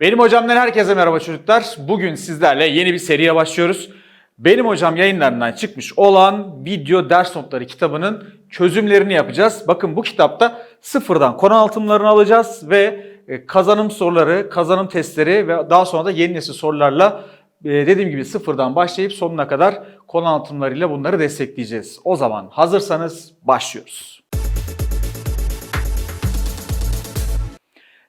Benim hocamdan herkese merhaba çocuklar. Bugün sizlerle yeni bir seriye başlıyoruz. Benim hocam yayınlarından çıkmış olan video ders notları kitabının çözümlerini yapacağız. Bakın bu kitapta sıfırdan konu altımlarını alacağız ve e, kazanım soruları, kazanım testleri ve daha sonra da yeni nesil sorularla e, dediğim gibi sıfırdan başlayıp sonuna kadar konu altımlarıyla bunları destekleyeceğiz. O zaman hazırsanız başlıyoruz.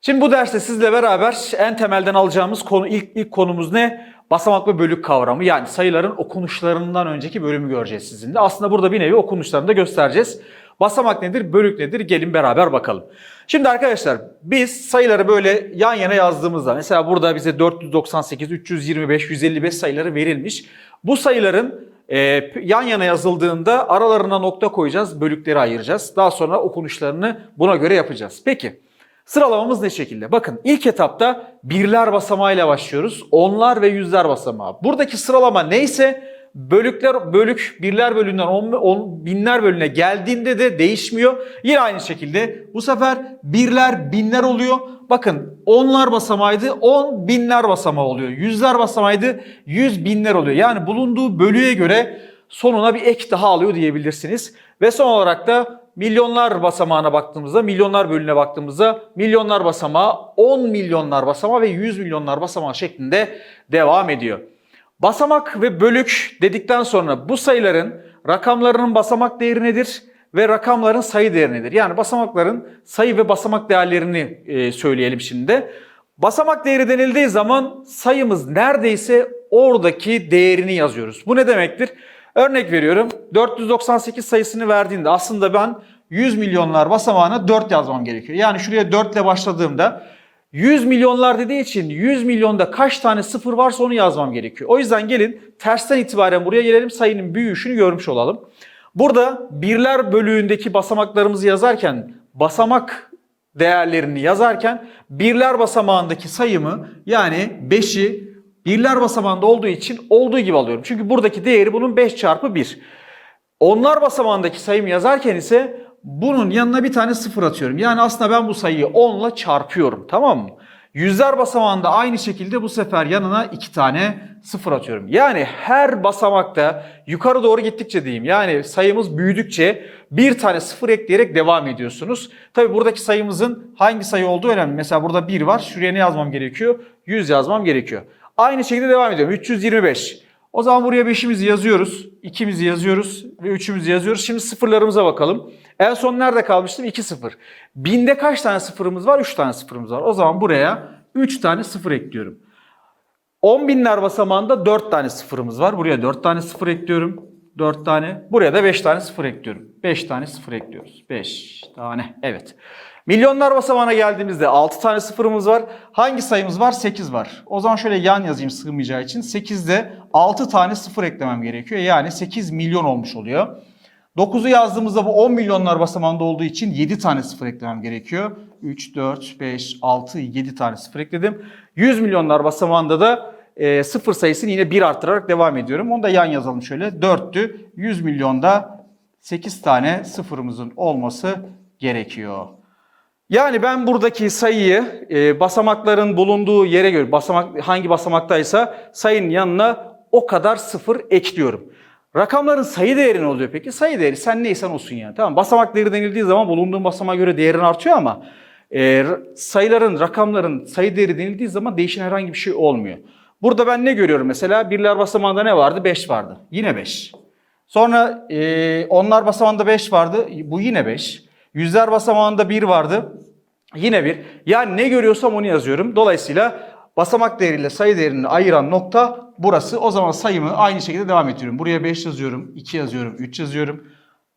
Şimdi bu derste sizle beraber en temelden alacağımız konu ilk ilk konumuz ne? Basamak ve bölük kavramı yani sayıların okunuşlarından önceki bölümü göreceğiz sizinle. Aslında burada bir nevi okunuşlarını da göstereceğiz. Basamak nedir, bölük nedir? Gelin beraber bakalım. Şimdi arkadaşlar biz sayıları böyle yan yana yazdığımızda mesela burada bize 498, 325, 155 sayıları verilmiş. Bu sayıların e, yan yana yazıldığında aralarına nokta koyacağız, bölükleri ayıracağız. Daha sonra okunuşlarını buna göre yapacağız. Peki. Sıralamamız ne şekilde? Bakın ilk etapta birler basamağıyla başlıyoruz. Onlar ve yüzler basamağı. Buradaki sıralama neyse bölükler bölük birler bölüğünden on, on, binler bölüğüne geldiğinde de değişmiyor. Yine aynı şekilde bu sefer birler binler oluyor. Bakın onlar basamağıydı on binler basamağı oluyor. Yüzler basamağıydı yüz binler oluyor. Yani bulunduğu bölüğe göre sonuna bir ek daha alıyor diyebilirsiniz. Ve son olarak da milyonlar basamağına baktığımızda, milyonlar bölüne baktığımızda milyonlar basamağı 10 milyonlar basamağı ve 100 milyonlar basamağı şeklinde devam ediyor. Basamak ve bölük dedikten sonra bu sayıların rakamlarının basamak değeri nedir ve rakamların sayı değeri nedir? Yani basamakların sayı ve basamak değerlerini e, söyleyelim şimdi. Basamak değeri denildiği zaman sayımız neredeyse oradaki değerini yazıyoruz. Bu ne demektir? Örnek veriyorum 498 sayısını verdiğinde aslında ben 100 milyonlar basamağına 4 yazmam gerekiyor. Yani şuraya 4 ile başladığımda 100 milyonlar dediği için 100 milyonda kaç tane sıfır varsa onu yazmam gerekiyor. O yüzden gelin tersten itibaren buraya gelelim sayının büyüyüşünü görmüş olalım. Burada birler bölüğündeki basamaklarımızı yazarken basamak değerlerini yazarken birler basamağındaki sayımı yani 5'i birler basamağında olduğu için olduğu gibi alıyorum. Çünkü buradaki değeri bunun 5 çarpı 1. Onlar basamağındaki sayımı yazarken ise bunun yanına bir tane sıfır atıyorum. Yani aslında ben bu sayıyı 10 ile çarpıyorum tamam mı? Yüzler basamağında aynı şekilde bu sefer yanına iki tane sıfır atıyorum. Yani her basamakta yukarı doğru gittikçe diyeyim yani sayımız büyüdükçe bir tane sıfır ekleyerek devam ediyorsunuz. Tabi buradaki sayımızın hangi sayı olduğu önemli. Mesela burada 1 var şuraya ne yazmam gerekiyor? 100 yazmam gerekiyor. Aynı şekilde devam ediyorum. 325. O zaman buraya 5'imizi yazıyoruz, 2'mizi yazıyoruz ve 3'ümüzü yazıyoruz. Şimdi sıfırlarımıza bakalım. En son nerede kalmıştım? 2 sıfır. Binde kaç tane sıfırımız var? 3 tane sıfırımız var. O zaman buraya 3 tane sıfır ekliyorum. 10 binler basamağında 4 tane sıfırımız var. Buraya 4 tane sıfır ekliyorum. 4 tane. Buraya da 5 tane sıfır ekliyorum. 5 tane sıfır ekliyoruz. 5 tane. Evet. Milyonlar basamağına geldiğimizde 6 tane sıfırımız var. Hangi sayımız var? 8 var. O zaman şöyle yan yazayım sığmayacağı için. 8'de 6 tane sıfır eklemem gerekiyor. Yani 8 milyon olmuş oluyor. 9'u yazdığımızda bu 10 milyonlar basamağında olduğu için 7 tane sıfır eklemem gerekiyor. 3, 4, 5, 6, 7 tane sıfır ekledim. 100 milyonlar basamağında da e, sıfır sayısını yine 1 arttırarak devam ediyorum. Onu da yan yazalım şöyle. 4'tü. 100 milyonda 8 tane sıfırımızın olması gerekiyor. Yani ben buradaki sayıyı e, basamakların bulunduğu yere göre basamak hangi basamaktaysa sayının yanına o kadar sıfır ekliyorum. Rakamların sayı değeri ne oluyor peki? Sayı değeri sen neysen olsun yani. Tamam basamak değeri denildiği zaman bulunduğun basamağa göre değerin artıyor ama e, sayıların, rakamların sayı değeri denildiği zaman değişen herhangi bir şey olmuyor. Burada ben ne görüyorum mesela? Birler basamağında ne vardı? 5 vardı. Yine 5. Sonra e, onlar basamağında 5 vardı. Bu yine 5. Yüzler basamağında 1 vardı. Yine 1. Yani ne görüyorsam onu yazıyorum. Dolayısıyla basamak değeriyle sayı değerini ayıran nokta burası. O zaman sayımı aynı şekilde devam ettiriyorum. Buraya 5 yazıyorum, 2 yazıyorum, 3 yazıyorum.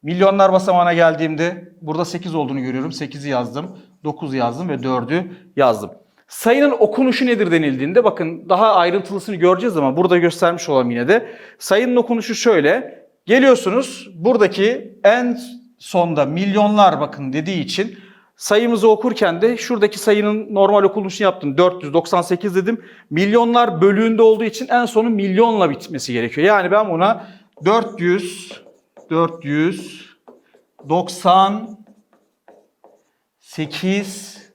Milyonlar basamağına geldiğimde burada 8 olduğunu görüyorum. 8'i yazdım, 9'u yazdım ve 4'ü yazdım. Sayının okunuşu nedir denildiğinde bakın daha ayrıntılısını göreceğiz ama burada göstermiş olalım yine de. Sayının okunuşu şöyle. Geliyorsunuz buradaki en sonda milyonlar bakın dediği için sayımızı okurken de şuradaki sayının normal okunuşunu yaptım. 498 dedim. Milyonlar bölüğünde olduğu için en sonu milyonla bitmesi gerekiyor. Yani ben buna 400 498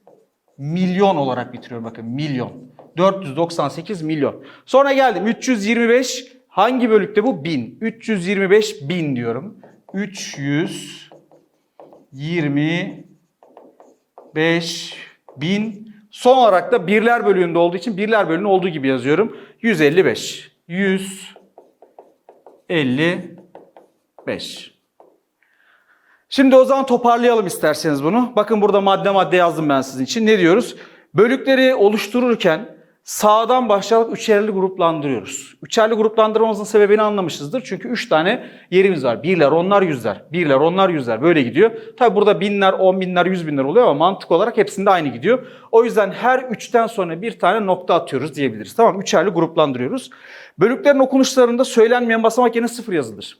milyon olarak bitiriyorum bakın milyon. 498 milyon. Sonra geldim 325 hangi bölükte bu? 1000. 325 bin diyorum. 325 bin. Son olarak da birler bölüğünde olduğu için birler bölüğünün olduğu gibi yazıyorum. 155. 155. Şimdi o zaman toparlayalım isterseniz bunu. Bakın burada madde madde yazdım ben sizin için. Ne diyoruz? Bölükleri oluştururken sağdan başlayarak üçerli gruplandırıyoruz. Üçerli gruplandırmamızın sebebini anlamışızdır. Çünkü üç tane yerimiz var. Birler, onlar, yüzler. Birler, onlar, yüzler. Böyle gidiyor. Tabi burada binler, on binler, yüz binler oluyor ama mantık olarak hepsinde aynı gidiyor. O yüzden her üçten sonra bir tane nokta atıyoruz diyebiliriz. Tamam Üçerli gruplandırıyoruz. Bölüklerin okunuşlarında söylenmeyen basamak yerine sıfır yazılır.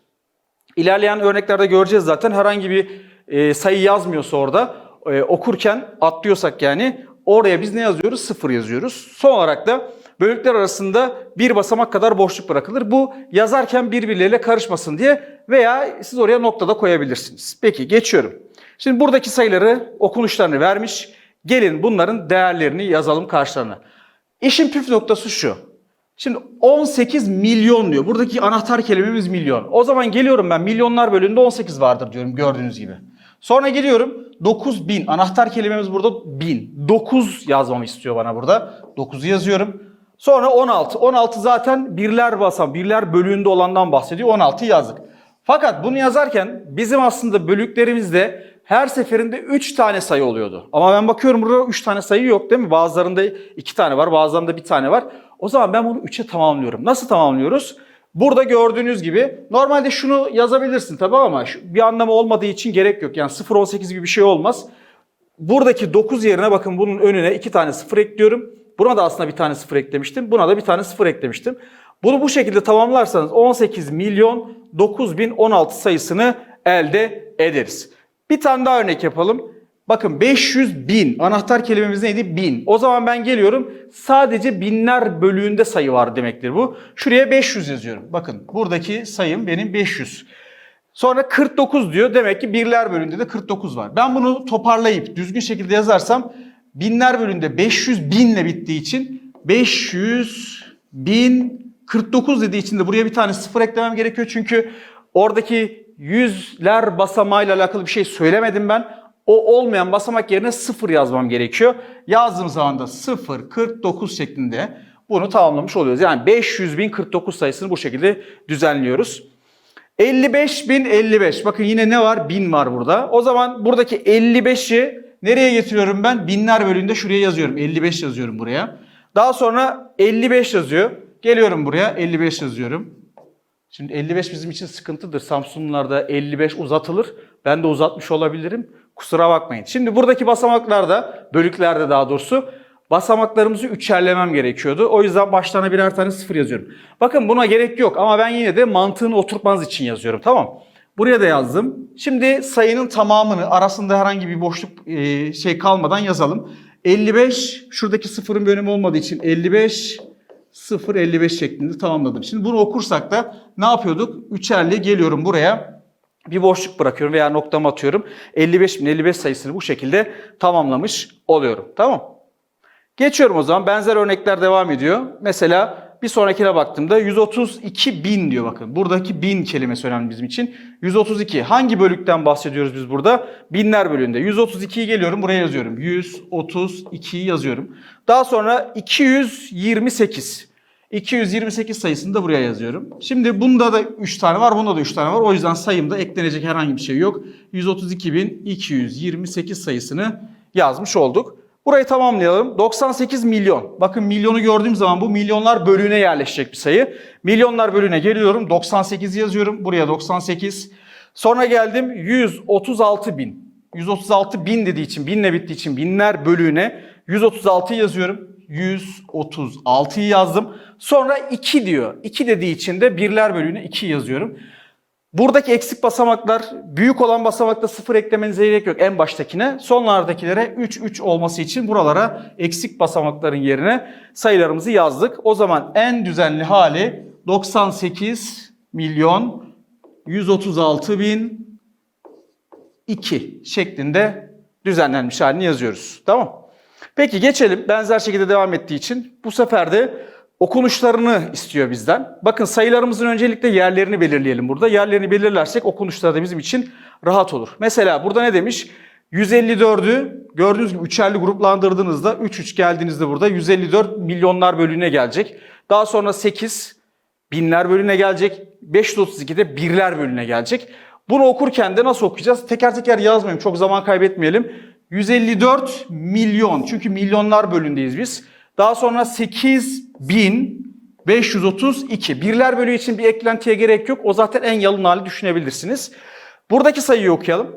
İlerleyen örneklerde göreceğiz zaten herhangi bir e, sayı yazmıyorsa orada e, okurken atlıyorsak yani oraya biz ne yazıyoruz? Sıfır yazıyoruz. Son olarak da bölükler arasında bir basamak kadar boşluk bırakılır. Bu yazarken birbirleriyle karışmasın diye veya siz oraya noktada koyabilirsiniz. Peki geçiyorum. Şimdi buradaki sayıları okunuşlarını vermiş. Gelin bunların değerlerini yazalım karşılarına. İşin püf noktası şu. Şimdi 18 milyon diyor. Buradaki anahtar kelimemiz milyon. O zaman geliyorum ben milyonlar bölümünde 18 vardır diyorum gördüğünüz gibi. Sonra geliyorum 9000. Anahtar kelimemiz burada 1000. 9 yazmamı istiyor bana burada. 9'u yazıyorum. Sonra 16. 16 zaten birler basam, birler bölüğünde olandan bahsediyor. 16 yazdık. Fakat bunu yazarken bizim aslında bölüklerimizde her seferinde 3 tane sayı oluyordu. Ama ben bakıyorum burada 3 tane sayı yok değil mi? Bazılarında 2 tane var, bazılarında 1 tane var. O zaman ben bunu 3'e tamamlıyorum. Nasıl tamamlıyoruz? Burada gördüğünüz gibi normalde şunu yazabilirsin tabii ama bir anlamı olmadığı için gerek yok. Yani 0-18 gibi bir şey olmaz. Buradaki 9 yerine bakın bunun önüne 2 tane 0 ekliyorum. Buna da aslında bir tane 0 eklemiştim. Buna da bir tane 0 eklemiştim. Bunu bu şekilde tamamlarsanız 18 milyon 9016 sayısını elde ederiz. Bir tane daha örnek yapalım. Bakın 500 bin. Anahtar kelimemiz neydi? Bin. O zaman ben geliyorum. Sadece binler bölüğünde sayı var demektir bu. Şuraya 500 yazıyorum. Bakın buradaki sayım benim 500. Sonra 49 diyor. Demek ki birler bölüğünde de 49 var. Ben bunu toparlayıp düzgün şekilde yazarsam binler bölüğünde 500 binle bittiği için 500 bin 49 dediği için de buraya bir tane sıfır eklemem gerekiyor. Çünkü oradaki yüzler basamağıyla alakalı bir şey söylemedim ben. O olmayan basamak yerine sıfır yazmam gerekiyor. Yazdığım zaman da 0, 49 şeklinde bunu tamamlamış oluyoruz. Yani 500 bin 49 sayısını bu şekilde düzenliyoruz. 55 bin 55. Bakın yine ne var? 1000 var burada. O zaman buradaki 55'i nereye getiriyorum ben? Binler bölüğünde şuraya yazıyorum. 55 yazıyorum buraya. Daha sonra 55 yazıyor. Geliyorum buraya 55 yazıyorum. Şimdi 55 bizim için sıkıntıdır. Samsunlarda 55 uzatılır. Ben de uzatmış olabilirim. Kusura bakmayın. Şimdi buradaki basamaklarda, bölüklerde daha doğrusu basamaklarımızı üçerlemem gerekiyordu. O yüzden başlarına birer tane sıfır yazıyorum. Bakın buna gerek yok ama ben yine de mantığını oturtmanız için yazıyorum. Tamam. Buraya da yazdım. Şimdi sayının tamamını arasında herhangi bir boşluk e, şey kalmadan yazalım. 55 şuradaki sıfırın bir önemi olmadığı için 55 0 55 şeklinde tamamladım. Şimdi bunu okursak da ne yapıyorduk? Üçerli geliyorum buraya. Bir boşluk bırakıyorum veya noktamı atıyorum. 55 bin 55 sayısını bu şekilde tamamlamış oluyorum. Tamam. Geçiyorum o zaman. Benzer örnekler devam ediyor. Mesela bir sonrakine baktığımda 132 bin diyor bakın. Buradaki bin kelimesi önemli bizim için. 132. Hangi bölükten bahsediyoruz biz burada? Binler bölüğünde. 132'yi geliyorum buraya yazıyorum. 132'yi yazıyorum. Daha sonra 228. 228 sayısını da buraya yazıyorum. Şimdi bunda da 3 tane var, bunda da 3 tane var. O yüzden sayımda eklenecek herhangi bir şey yok. 132.228 sayısını yazmış olduk. Burayı tamamlayalım. 98 milyon. Bakın milyonu gördüğüm zaman bu milyonlar bölüğüne yerleşecek bir sayı. Milyonlar bölüğüne geliyorum. 98 yazıyorum. Buraya 98. Sonra geldim 136 bin. 136 bin dediği için, binle bittiği için binler bölüğüne 136 yazıyorum. 136'yı yazdım. Sonra 2 diyor. 2 dediği için de birler bölüğüne 2 yazıyorum. Buradaki eksik basamaklar büyük olan basamakta 0 eklemenize gerek yok en baştakine. Sonlardakilere 3 3 olması için buralara eksik basamakların yerine sayılarımızı yazdık. O zaman en düzenli hali 98 milyon 136 bin 2 şeklinde düzenlenmiş halini yazıyoruz. Tamam Peki geçelim. Benzer şekilde devam ettiği için bu sefer de okunuşlarını istiyor bizden. Bakın sayılarımızın öncelikle yerlerini belirleyelim burada. Yerlerini belirlersek okunuşlar da bizim için rahat olur. Mesela burada ne demiş? 154'ü gördüğünüz gibi üçerli gruplandırdığınızda 3 3 geldiğinizde burada 154 milyonlar bölüğüne gelecek. Daha sonra 8 binler bölüğüne gelecek. 532'de birler bölüğüne gelecek. Bunu okurken de nasıl okuyacağız? Teker teker yazmayayım. Çok zaman kaybetmeyelim. 154 milyon. Çünkü milyonlar bölündeyiz biz. Daha sonra 8532. Birler bölüğü için bir eklentiye gerek yok. O zaten en yalın hali düşünebilirsiniz. Buradaki sayıyı okuyalım.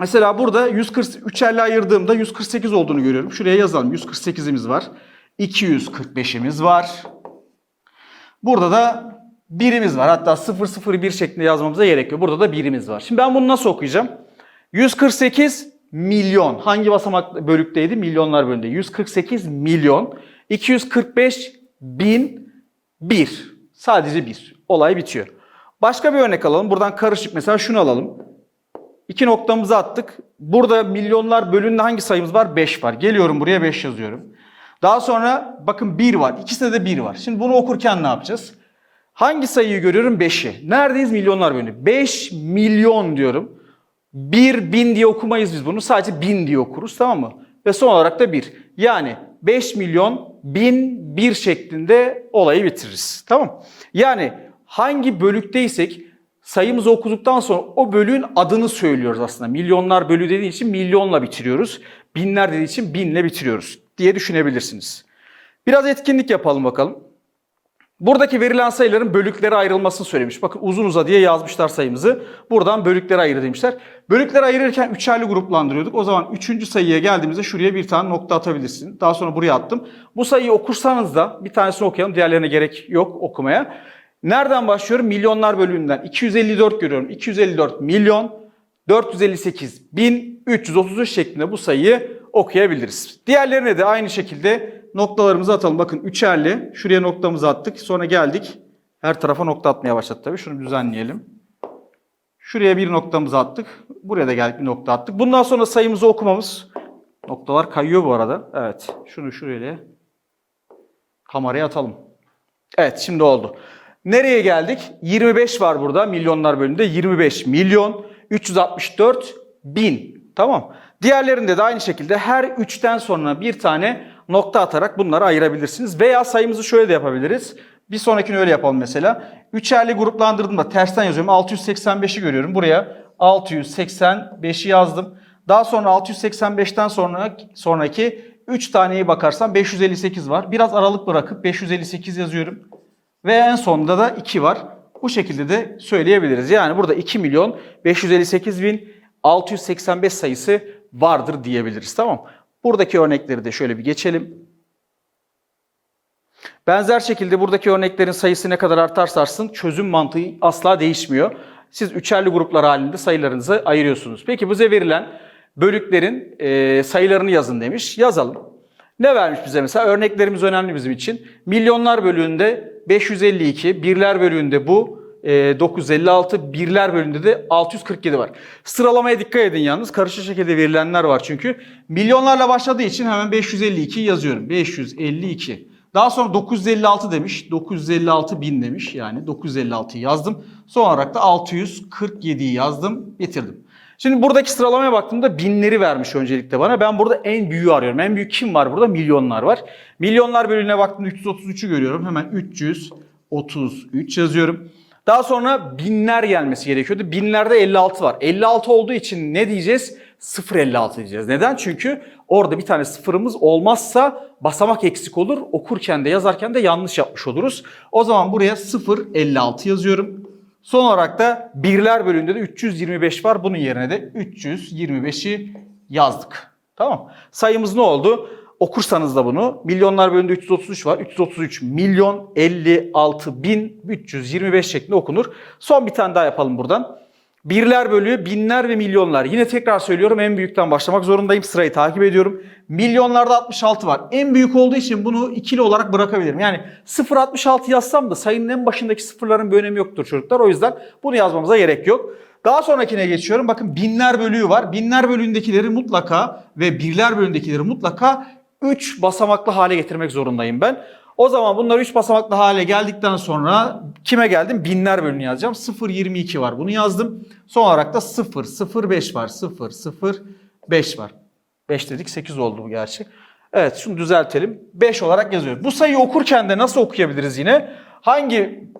Mesela burada 143 elle ayırdığımda 148 olduğunu görüyorum. Şuraya yazalım. 148'imiz var. 245'imiz var. Burada da birimiz var. Hatta 001 şeklinde yazmamıza gerek yok. Burada da birimiz var. Şimdi ben bunu nasıl okuyacağım? 148 milyon. Hangi basamak bölükteydi? Milyonlar bölümünde. 148 milyon. 245 bin bir. Sadece bir. Olay bitiyor. Başka bir örnek alalım. Buradan karışık mesela şunu alalım. İki noktamızı attık. Burada milyonlar bölümünde hangi sayımız var? 5 var. Geliyorum buraya 5 yazıyorum. Daha sonra bakın 1 var. İkisinde de 1 var. Şimdi bunu okurken ne yapacağız? Hangi sayıyı görüyorum? 5'i. Neredeyiz? Milyonlar bölümünde. 5 milyon diyorum. 1 bin diye okumayız biz bunu. Sadece bin diye okuruz tamam mı? Ve son olarak da 1. Yani 5 milyon bin bir şeklinde olayı bitiririz. Tamam Yani hangi bölükteysek sayımızı okuduktan sonra o bölüğün adını söylüyoruz aslında. Milyonlar bölü dediği için milyonla bitiriyoruz. Binler dediği için binle bitiriyoruz diye düşünebilirsiniz. Biraz etkinlik yapalım bakalım. Buradaki verilen sayıların bölüklere ayrılmasını söylemiş. Bakın uzun uza diye yazmışlar sayımızı. Buradan bölüklere ayır demişler. Bölüklere ayırırken üçerli gruplandırıyorduk. O zaman üçüncü sayıya geldiğimizde şuraya bir tane nokta atabilirsin. Daha sonra buraya attım. Bu sayıyı okursanız da bir tanesini okuyalım. Diğerlerine gerek yok okumaya. Nereden başlıyorum? Milyonlar bölümünden. 254 görüyorum. 254 milyon 458 bin 333 şeklinde bu sayıyı okuyabiliriz. Diğerlerine de aynı şekilde noktalarımızı atalım. Bakın üçerli. Şuraya noktamızı attık. Sonra geldik. Her tarafa nokta atmaya başladı tabii. Şunu düzenleyelim. Şuraya bir noktamızı attık. Buraya da geldik bir nokta attık. Bundan sonra sayımızı okumamız. Noktalar kayıyor bu arada. Evet. Şunu şuraya kameraya atalım. Evet şimdi oldu. Nereye geldik? 25 var burada milyonlar bölümünde. 25 milyon 364 bin. Tamam. Diğerlerinde de aynı şekilde her 3'ten sonra bir tane nokta atarak bunları ayırabilirsiniz. Veya sayımızı şöyle de yapabiliriz. Bir sonrakini öyle yapalım mesela. Üçerli gruplandırdığımda tersten yazıyorum. 685'i görüyorum. Buraya 685'i yazdım. Daha sonra 685'ten sonra sonraki 3 taneye bakarsam 558 var. Biraz aralık bırakıp 558 yazıyorum. Ve en sonunda da 2 var. Bu şekilde de söyleyebiliriz. Yani burada 2 milyon 558 bin 685 sayısı vardır diyebiliriz. Tamam Buradaki örnekleri de şöyle bir geçelim. Benzer şekilde buradaki örneklerin sayısı ne kadar artarsa artsın çözüm mantığı asla değişmiyor. Siz üçerli gruplar halinde sayılarınızı ayırıyorsunuz. Peki bize verilen bölüklerin e, sayılarını yazın demiş. Yazalım. Ne vermiş bize mesela? Örneklerimiz önemli bizim için. Milyonlar bölüğünde 552, birler bölüğünde bu 956, e, birler bölümünde de 647 var. Sıralamaya dikkat edin yalnız. Karışık şekilde verilenler var çünkü. Milyonlarla başladığı için hemen 552 yazıyorum. 552. Daha sonra 956 demiş. 956 bin demiş. Yani 956 yazdım. Son olarak da 647'yi yazdım. Bitirdim. Şimdi buradaki sıralamaya baktığımda binleri vermiş öncelikle bana. Ben burada en büyüğü arıyorum. En büyük kim var burada? Milyonlar var. Milyonlar bölümüne baktığımda 333'ü görüyorum. Hemen 333 yazıyorum. Daha sonra binler gelmesi gerekiyordu. Binlerde 56 var. 56 olduğu için ne diyeceğiz? 0.56 diyeceğiz. Neden? Çünkü orada bir tane sıfırımız olmazsa basamak eksik olur. Okurken de yazarken de yanlış yapmış oluruz. O zaman buraya 0.56 yazıyorum. Son olarak da birler bölümünde de 325 var. Bunun yerine de 325'i yazdık. Tamam. Sayımız ne oldu? Okursanız da bunu milyonlar bölümünde 333 var. 333 milyon 56 bin 325 şeklinde okunur. Son bir tane daha yapalım buradan. Birler bölüğü binler ve milyonlar. Yine tekrar söylüyorum en büyükten başlamak zorundayım. Sırayı takip ediyorum. Milyonlarda 66 var. En büyük olduğu için bunu ikili olarak bırakabilirim. Yani 0.66 yazsam da sayının en başındaki sıfırların bir önemi yoktur çocuklar. O yüzden bunu yazmamıza gerek yok. Daha sonrakine geçiyorum. Bakın binler bölüğü var. Binler bölüğündekileri mutlaka ve birler bölüğündekileri mutlaka 3 basamaklı hale getirmek zorundayım ben. O zaman bunlar 3 basamaklı hale geldikten sonra kime geldim? Binler bölümünü yazacağım. 0,22 var. Bunu yazdım. Son olarak da 0, 0,5 var. 0, 0, 5 var. 5 dedik 8 oldu bu gerçi. Evet şunu düzeltelim. 5 olarak yazıyoruz. Bu sayıyı okurken de nasıl okuyabiliriz yine? Hangi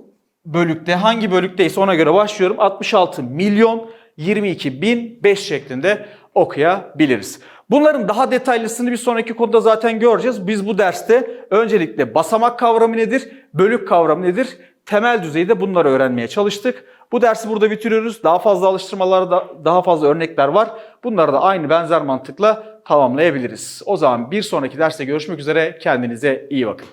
bölükte hangi bölükteyse ona göre başlıyorum. 66 milyon 22 bin 5 şeklinde okuyabiliriz. Bunların daha detaylısını bir sonraki konuda zaten göreceğiz. Biz bu derste öncelikle basamak kavramı nedir, bölük kavramı nedir, temel düzeyde bunları öğrenmeye çalıştık. Bu dersi burada bitiriyoruz. Daha fazla alıştırmalar, da- daha fazla örnekler var. Bunları da aynı benzer mantıkla tamamlayabiliriz. O zaman bir sonraki derste görüşmek üzere. Kendinize iyi bakın.